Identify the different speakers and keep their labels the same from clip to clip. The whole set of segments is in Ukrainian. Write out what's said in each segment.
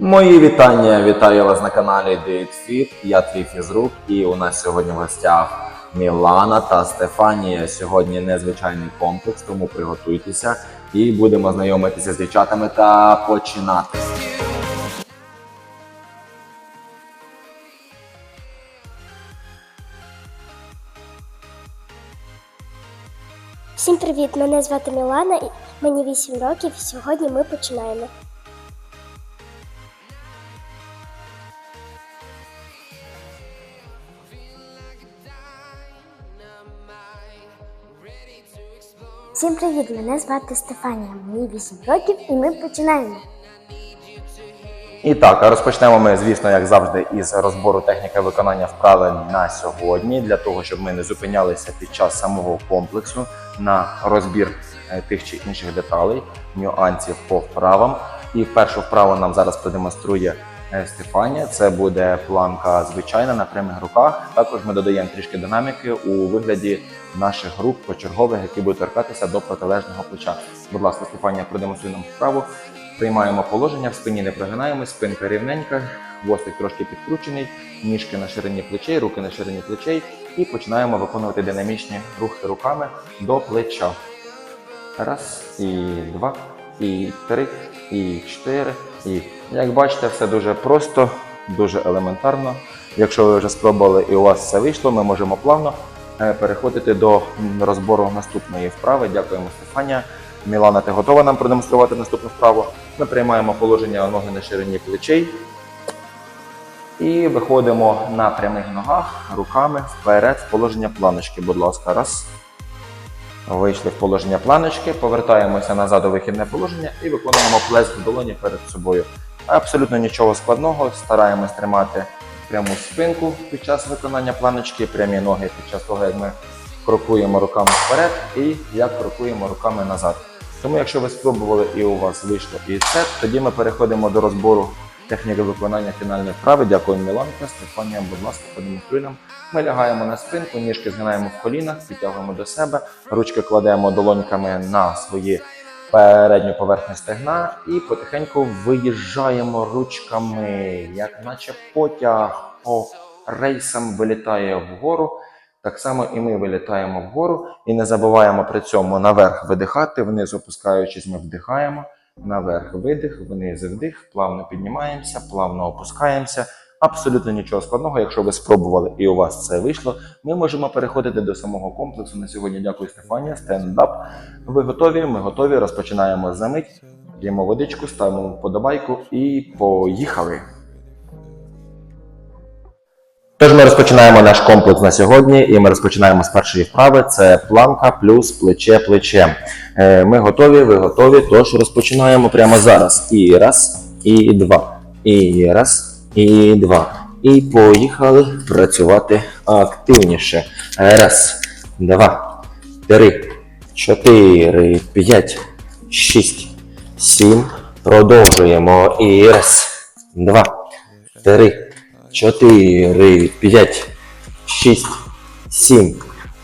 Speaker 1: Мої вітання, вітаю вас на каналі DateFit. Я твій фізрук, і у нас сьогодні в гостях Мілана та Стефанія. Сьогодні незвичайний комплекс, тому приготуйтеся і будемо знайомитися з дівчатами та починати.
Speaker 2: Всім привіт! Мене звати Мілана, мені 8 років. і Сьогодні ми починаємо. Всім привіт! Мене звати Стефанія. Мені 8 років і ми починаємо.
Speaker 1: І так, розпочнемо ми, звісно, як завжди, із розбору техніки виконання вправи на сьогодні, для того, щоб ми не зупинялися під час самого комплексу на розбір е, тих чи інших деталей, нюансів по вправам. І першу вправу нам зараз продемонструє Стефанія. Це буде планка звичайна на прямих руках. Також ми додаємо трішки динаміки у вигляді наших груп почергових, які будуть торкатися до протилежного плеча. Будь ласка, Стефанія, продемонструй нам вправу. Приймаємо положення, в спині не прогинаємось, спинка рівненька, хвостик трошки підкручений, ніжки на ширині плечей, руки на ширині плечей і починаємо виконувати динамічні рухи руками до плеча. Раз, і два, і три, і чотири. І як бачите, все дуже просто, дуже елементарно. Якщо ви вже спробували і у вас все вийшло, ми можемо плавно е, переходити до розбору наступної вправи. Дякуємо, Стефанія. Мілана, ти готова нам продемонструвати наступну вправу? Ми приймаємо положення ноги на ширині плечей і виходимо на прямих ногах руками вперед в положення планочки. Будь ласка, раз. Вийшли в положення планочки, повертаємося назад у вихідне положення і виконуємо плеск в долоні перед собою. Абсолютно нічого складного. Стараємось тримати пряму спинку під час виконання планочки, прямі ноги під час того, як ми крокуємо руками вперед і як крокуємо руками назад. Тому, якщо ви спробували і у вас вийшло і це, тоді ми переходимо до розбору техніки виконання фінальної вправи. Дякую, Міланка. Стефанія, будь ласка, продемонструй нам. Ми лягаємо на спинку, ніжки згинаємо в колінах, підтягуємо до себе, ручки кладемо долоньками на свої передню поверхню стегна і потихеньку виїжджаємо ручками, як наче потяг по рейсам вилітає вгору. Так само і ми вилітаємо вгору і не забуваємо при цьому наверх видихати, вниз опускаючись, ми вдихаємо, наверх видих, вниз вдих, плавно піднімаємося, плавно опускаємося. Абсолютно нічого складного. Якщо ви спробували і у вас це вийшло, ми можемо переходити до самого комплексу. На сьогодні дякую, Стефанія. Стендап. Ви готові? Ми готові. Розпочинаємо за мить. П'ємо водичку, ставимо вподобайку і поїхали. Тож ми розпочинаємо наш комплекс на сьогодні, і ми розпочинаємо з першої вправи. Це планка плюс плече-плече. Е, Ми готові, ви готові. Тож розпочинаємо прямо зараз. І раз, і два, і раз, і два. І поїхали працювати активніше. Раз, два, три, чотири, п'ять, шість, сім. Продовжуємо. І раз, два, три. 4, 5, 6, 7,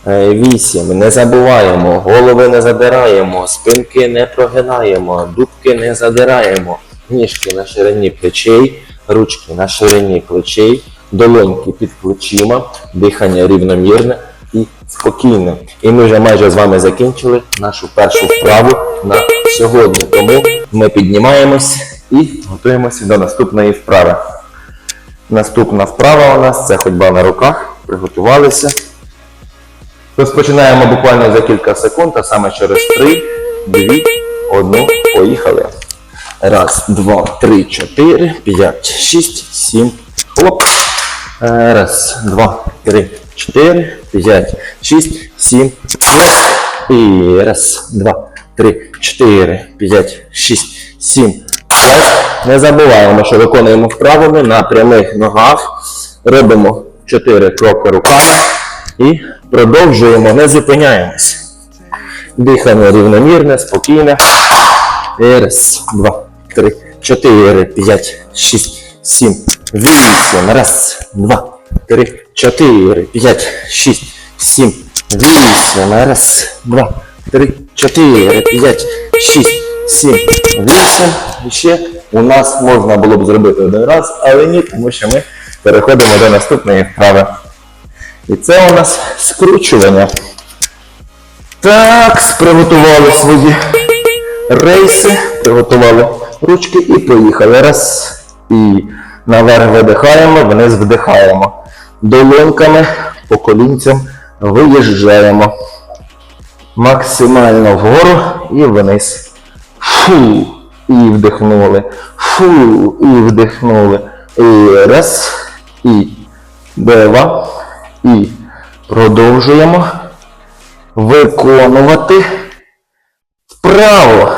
Speaker 1: 8. Не забуваємо, голови не задираємо, спинки не прогинаємо, дубки не задираємо, ніжки на ширині плечей, ручки на ширині плечей, долоньки під плечима, дихання рівномірне і спокійне. І ми вже майже з вами закінчили нашу першу вправу на сьогодні. Тому ми піднімаємось і готуємося до наступної вправи. Наступна вправа у нас це ходьба на руках. Приготувалися. Розпочинаємо буквально за кілька секунд, а саме через 3, 2, 1. Поїхали. Раз, два, три, чотири, п'ять, шість, сім. Хлоп. Е, Раз, два, три, чотири, п'ять, шість, сім. Хлоп. І раз, два, три, чотири, п'ять, шість, сім. Раз. Не забуваємо, що виконуємо вправами на прямих ногах. Робимо 4 кроки руками і продовжуємо, не зупиняємось. Дихання рівномірне, спокійне. Раз, два, три, чотири, п'ять, шість, сім, вісім. Раз, два, три, чотири, п'ять, шість, сім, вісім. Раз, два, три, чотири, п'ять, шість, сім, вісім. І ще у нас можна було б зробити один раз, але ні, тому що ми переходимо до наступної вправи. І це у нас скручування. Так, приготували свої рейси, приготували ручки і поїхали. Раз. І наверх видихаємо, вниз вдихаємо. Долоньками по колінцям виїжджаємо. Максимально вгору і вниз. Фу. І вдихнули. Фу. І вдихнули. І раз. І два. І продовжуємо виконувати вправо.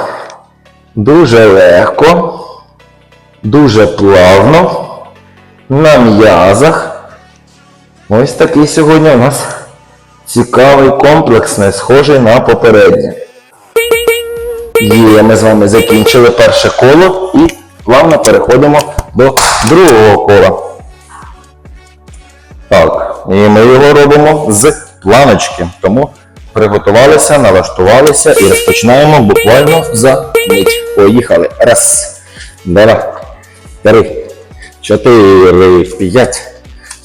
Speaker 1: Дуже легко, дуже плавно, на м'язах. Ось такий сьогодні у нас цікавий комплексний, схожий на попереднє. Є, ми з вами закінчили перше коло і плавно переходимо до другого кола. Так, і ми його робимо з планочки. Тому приготувалися, налаштувалися і розпочинаємо буквально за мить. Поїхали. Раз, два, три, чотири, п'ять,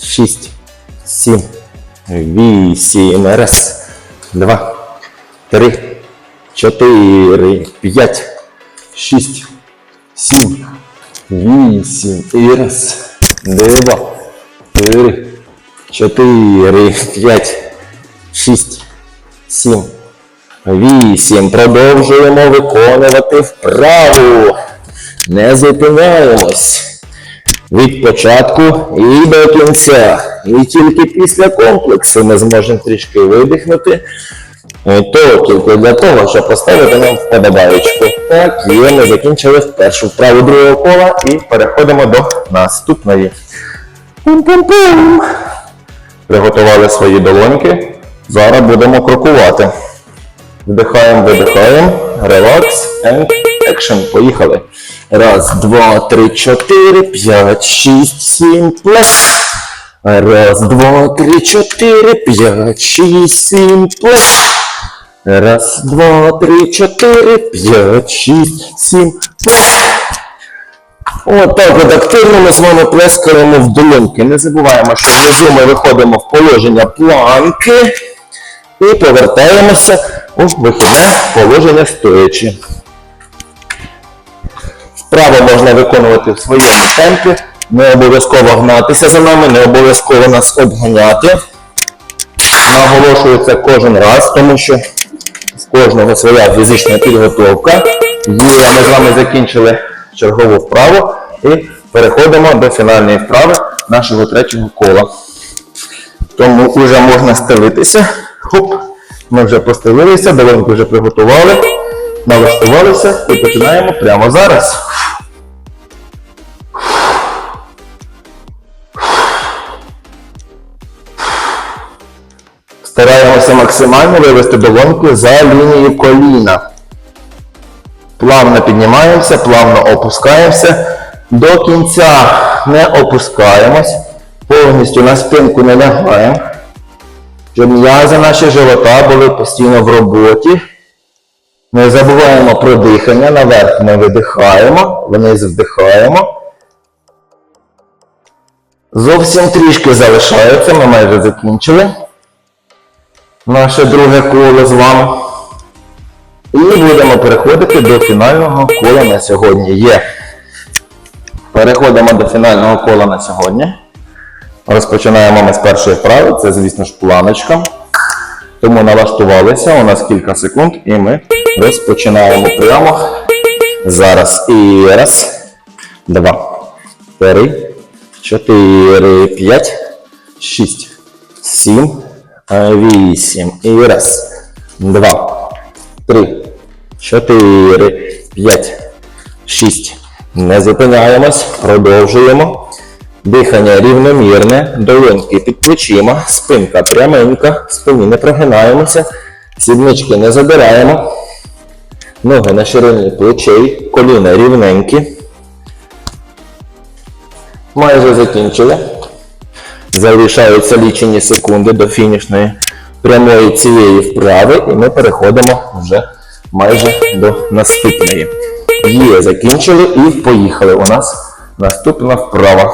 Speaker 1: шість, сім, вісім. Раз, два, три, чотири, п'ять, шість, сім, вісім. І раз, два, три, чотири, п'ять, шість, сім, вісім. Продовжуємо виконувати вправу. Не зупиняємось. Від початку і до кінця. І тільки після комплексу ми зможемо трішки видихнути. І то тільки для того, щоб поставити нам вподобаєчку. Так, є, ми закінчили першу вправу другого кола і переходимо до наступної. Пум-пум-пум. Приготували свої долоньки. Зараз будемо крокувати. Вдихаємо, видихаємо. Релакс and action. Поїхали. Раз, два, три, чотири, п'ять, шість, сім, плес. Раз, два, три, чотири, п'ять, шість, сім, плес. Раз, два, три, чотири, п'ять, шість, сім, плес. Отак от активно ми з вами плескаємо в долоньки. Не забуваємо, що внизу ми виходимо в положення планки і повертаємося у вихідне положення стоячи. Вправо можна виконувати в своєму темпі. Не обов'язково гнатися за нами, не обов'язково нас обганяти. Наголошую це кожен раз, тому що в кожного своя фізична підготовка. Є, ми з вами закінчили чергову вправу і переходимо до фінальної вправи нашого третього кола. Тому вже можна стелитися. Хоп, ми вже постелилися, долоньку вже приготували, налаштувалися і починаємо прямо зараз. Стараємося максимально вивести долоньку за лінію коліна. Плавно піднімаємося, плавно опускаємося. До кінця не опускаємось. Повністю на спинку не лягаємо. Щоб м'язи наші живота були постійно в роботі. Не забуваємо про дихання. Наверх ми видихаємо, вниз вдихаємо. Зовсім трішки залишається, ми майже закінчили. Наше друге коло з вами. І будемо переходити до фінального кола на сьогодні. Є. Переходимо до фінального кола на сьогодні. Розпочинаємо ми з першої вправи, це, звісно ж, планочка. Тому налаштувалися, у нас кілька секунд, і ми розпочинаємо прямо зараз. І раз, два, три, чотири, п'ять, шість, сім, вісім. І раз, два, три, чотири, п'ять, шість. Не зупиняємось, продовжуємо. Дихання рівномірне, долоньки під плечима, спинка пряменька, спині не прогинаємося, сіднички не задираємо, ноги на ширині плечей, коліна рівненькі. Майже закінчили. Залишаються лічені секунди до фінішної прямої цієї вправи, і ми переходимо вже майже до наступної. Є, закінчили і поїхали. У нас наступна вправа.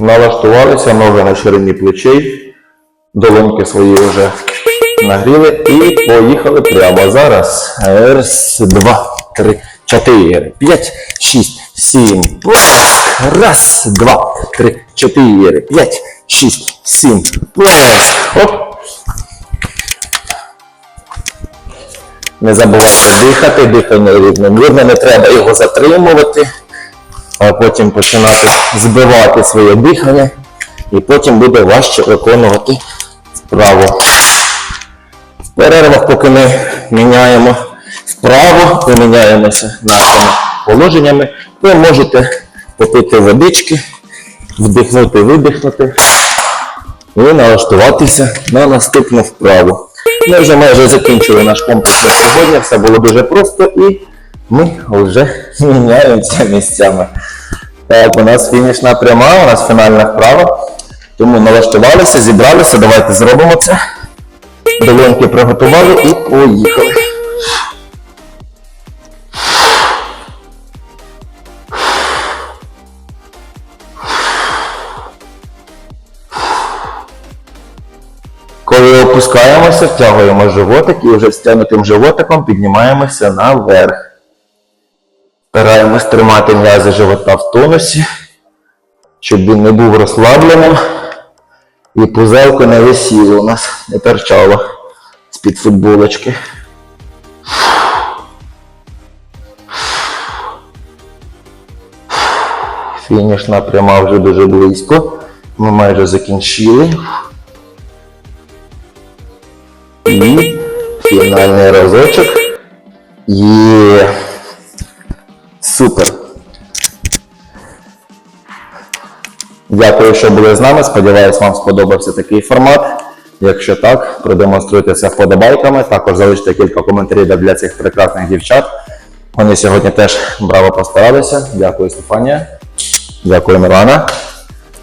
Speaker 1: Налаштувалися, ноги на ширині плечей, долоньки свої вже нагріли і поїхали прямо зараз. Раз, два, три, чотири, п'ять, шість, сім. Раз, два, три, чотири, п'ять, шість, сім. Плеск. Оп. Не забувайте дихати, дихання рівномірно, не треба його затримувати, а потім починати збивати своє дихання, і потім буде важче виконувати вправо. В перервах, поки ми міняємо вправо, і міняємося нашими положеннями, ви можете попити водички, вдихнути, видихнути і налаштуватися на наступну вправу. Ми вже майже закінчили наш комплекс на сьогодні. Все було дуже просто і ми вже міняємося місцями. Так, у нас фінішна пряма, у нас фінальна вправа. Тому налаштувалися, зібралися. Давайте зробимо це. Долоньки приготували і поїхали. Коли опускаємося, втягуємо животик і вже стягнутим животиком піднімаємося наверх. Стараємось тримати м'язи живота в тонусі, щоб він не був розслабленим і пузелко не висіло у нас, не торчало з-під футболочки. Фінішна пряма вже дуже близько. Ми майже закінчили. Разочок. Є. Супер. Дякую, що були з нами. Сподіваюсь, вам сподобався такий формат. Якщо так, продемонструйте це вподобайками. Також залиште кілька коментарів для цих прекрасних дівчат. Вони сьогодні теж браво постаралися. Дякую, Стефанія. Дякую, Милана.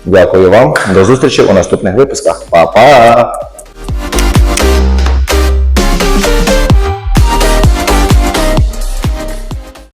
Speaker 1: Дякую вам. До зустрічі у наступних випусках. Па-па!